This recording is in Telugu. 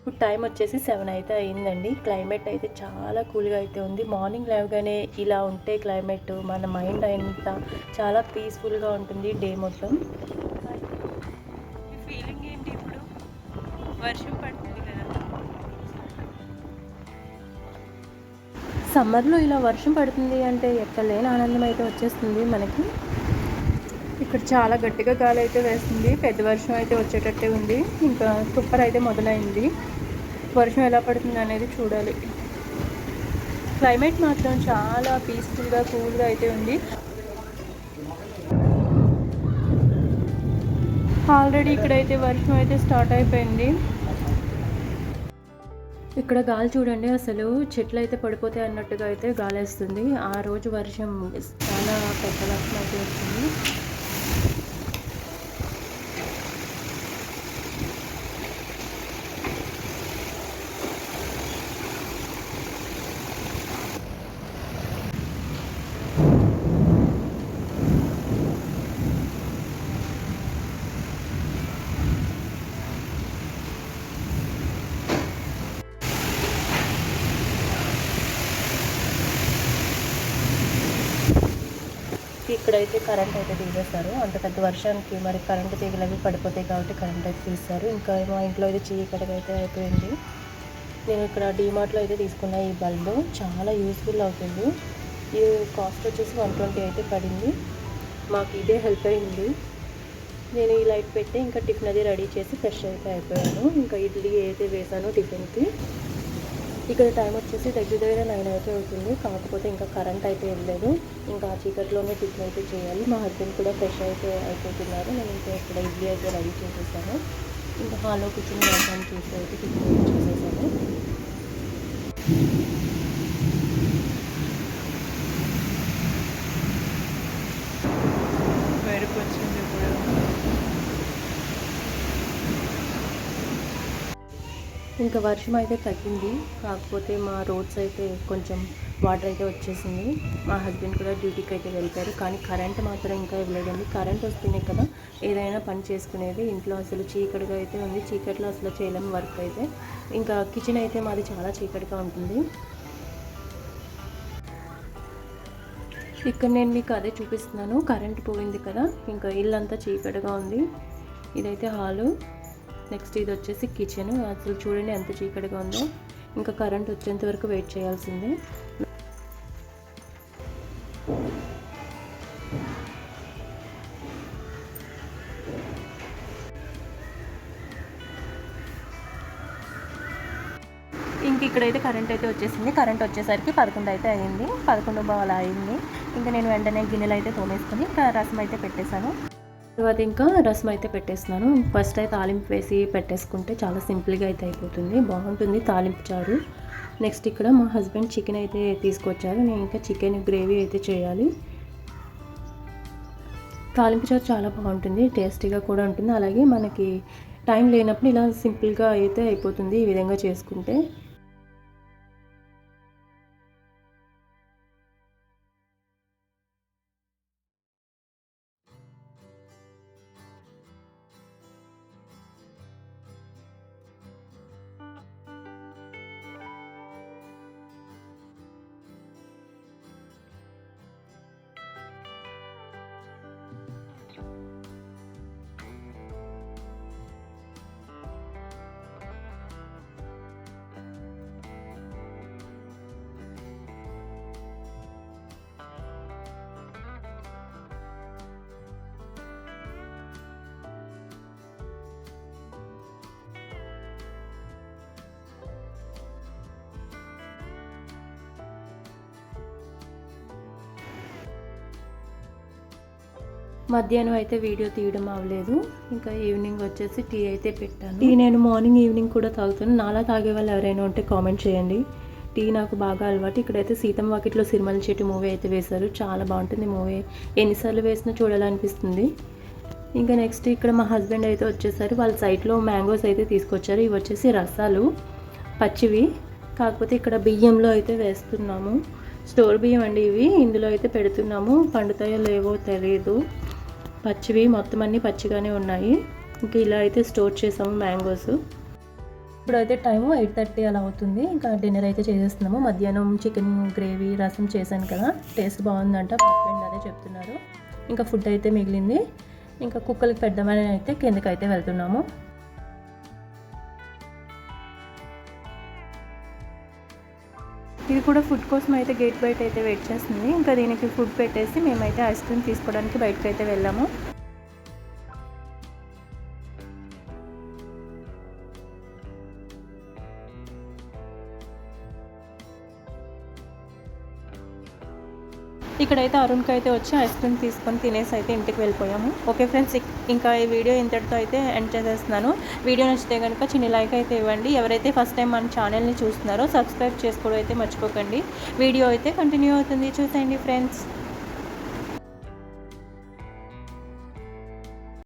ఇప్పుడు టైం వచ్చేసి సెవెన్ అయితే అయిందండి. క్లైమేట్ అయితే చాలా కూల్గా అయితే ఉంది. మార్నింగ్ లేవగానే ఇలా ఉంటే క్లైమేట్ మన మైండ్ అంతా చాలా పీస్ఫుల్గా ఉంటుంది డే మొత్తం. ఫీలింగ్ ఏంటి ఇప్పుడు? వర్షం పడుతుంది కదా. సమ్మర్లో ఇలా వర్షం పడుతుంది అంటే ఎక్కడ లేని ఆనందం అయితే వచ్చేస్తుంది మనకి. ఇక్కడ చాలా గట్టిగా గాలి అయితే వేస్తుంది. పెద్ద వర్షం అయితే వచ్చేటట్టే ఉంది. ఇంకా తుప్పర్ అయితే మొదలైంది. వర్షం ఎలా పడుతుంది అనేది చూడాలి. క్లైమేట్ మాత్రం చాలా పీస్ఫుల్గా కూల్గా అయితే ఉంది. ఆల్రెడీ ఇక్కడైతే వర్షం అయితే స్టార్ట్ అయిపోయింది. ఇక్కడ గాలి చూడండి అసలు చెట్లు అయితే పడిపోతాయి అన్నట్టుగా అయితే గాలి వేస్తుంది ఆ రోజు వర్షం చాలా పెద్ద వర్షం అయితే వచ్చింది. ఇక్కడైతే కరెంట్ అయితే తీసేస్తారు అంత పెద్ద వర్షానికి మరి కరెంట్ తీగలు అవి పడిపోతాయి కాబట్టి కరెంట్ అయితే తీస్తారు ఇంకా మా ఇంట్లో అయితే చీకటిగా అయితే అయిపోయింది. నేను ఇక్కడ డీమార్ట్లో అయితే తీసుకున్న ఈ బల్బు చాలా యూస్ఫుల్ అవుతుంది. ఈ కాస్ట్ వచ్చేసి వన్ ట్వంటీ అయితే పడింది. మాకు ఇదే హెల్ప్ అయింది. నేను ఈ లైట్ పెట్టి ఇంకా టిఫిన్ అది రెడీ చేసి ఫ్రెష్ అయితే అయిపోయాను. ఇంకా ఇడ్లీ అయితే వేసాను టిఫిన్కి ఇక్కడ టైం వచ్చేసి దగ్గర దగ్గర నైన్ అయితే అవుతుంది. కాకపోతే ఇంకా కరెంట్ అయితే వెళ్ళలేదు ఇంకా ఆ చీకట్లోనే టిఫిన్ అయితే చేయాలి. మా హస్బెండ్ కూడా ఫ్రెష్ అయితే అయిపోతున్నారు. నేను ఇంకా ఇక్కడ ఇడ్లీ అయితే రెడీ చేసేసాను. ఇంకా హాల్లో కూర్చొని వేసాను చూసి అయితే టిఫిన్ అయితే చేసేసాను మెరుపు వచ్చింది ఇప్పుడు ఇంకా వర్షం అయితే తగ్గింది. కాకపోతే మా రోడ్స్ అయితే కొంచెం వాటర్ అయితే వచ్చేసింది. మా హస్బెండ్ కూడా డ్యూటీకి అయితే వెళ్తారు కానీ కరెంట్ మాత్రం ఇంకా ఇవ్వలేదండి. కరెంట్ వస్తేనే కదా ఏదైనా పని చేసుకునేది. ఇంట్లో అసలు చీకటిగా అయితే ఉంది. చీకట్లో అసలు చేయలేము వర్క్ అయితే. ఇంకా కిచెన్ అయితే మాది చాలా చీకటిగా ఉంటుంది. ఇక్కడ నేను మీకు అదే చూపిస్తున్నాను. కరెంట్ పోయింది కదా. ఇంకా ఇల్లంతా చీకటిగా ఉంది. ఇదైతే హాలు. నెక్స్ట్ ఇది వచ్చేసి కిచెన్ అసలు చూడండి ఎంత చీకటిగా ఉందో. ఇంకా కరెంట్ వచ్చేంత వరకు వెయిట్ చేయాల్సిందే. ఇంక ఇక్కడైతే కరెంట్ అయితే వచ్చేసింది. కరెంట్ వచ్చేసరికి పదకొండు అయితే అయింది. పదకొండు బాగా అయింది ఇంకా నేను వెంటనే గిన్నెలు అయితే తోమేసుకుని ఇంకా రసం అయితే పెట్టేశాను. తర్వాత ఇంకా రసం అయితే పెట్టేస్తున్నాను. ఫస్ట్ అయితే తాలింపు వేసి పెట్టేసుకుంటే చాలా సింపుల్గా అయితే అయిపోతుంది. బాగుంటుంది తాలింపు చారు. నెక్స్ట్ ఇక్కడ మా హస్బెండ్ చికెన్ అయితే తీసుకొచ్చారు. నేను ఇంకా చికెన్ గ్రేవీ అయితే చేయాలి. తాలింపు చారు చాలా బాగుంటుంది. టేస్టీగా కూడా ఉంటుంది. అలాగే మనకి టైం లేనప్పుడు ఇలా సింపుల్గా అయితే అయిపోతుంది ఈ విధంగా చేసుకుంటే. మధ్యాహ్నం అయితే వీడియో తీయడం అవ్వలేదు. ఇంకా ఈవినింగ్ వచ్చేసి టీ అయితే పెట్టాను. టీ నేను మార్నింగ్ ఈవినింగ్ కూడా తాగుతాను. నాలా తాగే వాళ్ళు ఎవరైనా ఉంటే కామెంట్ చేయండి. టీ నాకు బాగా అలవాటు. ఇక్కడైతే సీతం వాకిట్లో సిరిమల చెట్టు మూవీ అయితే వేశారు. చాలా బాగుంటుంది మూవీ. ఎన్నిసార్లు వేసినా చూడాలనిపిస్తుంది. ఇంకా నెక్స్ట్ ఇక్కడ మా హస్బెండ్ అయితే వచ్చేసారు. వాళ్ళ సైట్లో మ్యాంగోస్ అయితే తీసుకొచ్చారు. ఇవి వచ్చేసి రసాలు పచ్చివి. కాకపోతే ఇక్కడ బియ్యంలో అయితే వేస్తున్నాము. స్టోర్ బియ్యం అండి ఇవి. ఇందులో అయితే పెడుతున్నాము. పండుతాయో లేవో తెలియదు పచ్చివి మొత్తం అన్నీ పచ్చిగానే ఉన్నాయి. ఇంకా ఇలా అయితే స్టోర్ చేసాము మ్యాంగోస్. ఇప్పుడైతే టైము ఎయిట్ థర్టీ అలా అవుతుంది. ఇంకా డిన్నర్ అయితే చేసేస్తున్నాము. మధ్యాహ్నం చికెన్ గ్రేవీ రసం చేశాను కదా. టేస్ట్ బాగుందంట. హస్బెండ్ అదే చెప్తున్నారు. ఇంకా ఫుడ్ అయితే మిగిలింది. ఇంకా కుక్కలకి పెడదామని అయితే కిందకి అయితే వెళ్తున్నాము. ఇది కూడా ఫుడ్ కోసం అయితే గేట్ బయట అయితే వెయిట్ చేస్తుంది. ఇంకా దీనికి ఫుడ్ పెట్టేసి మేమైతే ఐస్ క్రీమ్ తీసుకోవడానికి బయటకు అయితే వెళ్ళాము. ఇక్కడైతే అరుణ్కి అయితే వచ్చి ఐస్ క్రీమ్ తీసుకొని తినేసి అయితే ఇంటికి వెళ్ళిపోయాము. ఓకే ఫ్రెండ్స్ ఇంకా ఈ వీడియో ఇంతటితో అయితే ఎండ్ చేసేస్తున్నాను. వీడియో నచ్చితే కనుక చిన్న లైక్ అయితే ఇవ్వండి. ఎవరైతే ఫస్ట్ టైం మన ఛానల్ని చూస్తున్నారో సబ్స్క్రైబ్ చేసుకోవడం అయితే మర్చిపోకండి. వీడియో అయితే కంటిన్యూ అవుతుంది. చూసేయండి ఫ్రెండ్స్.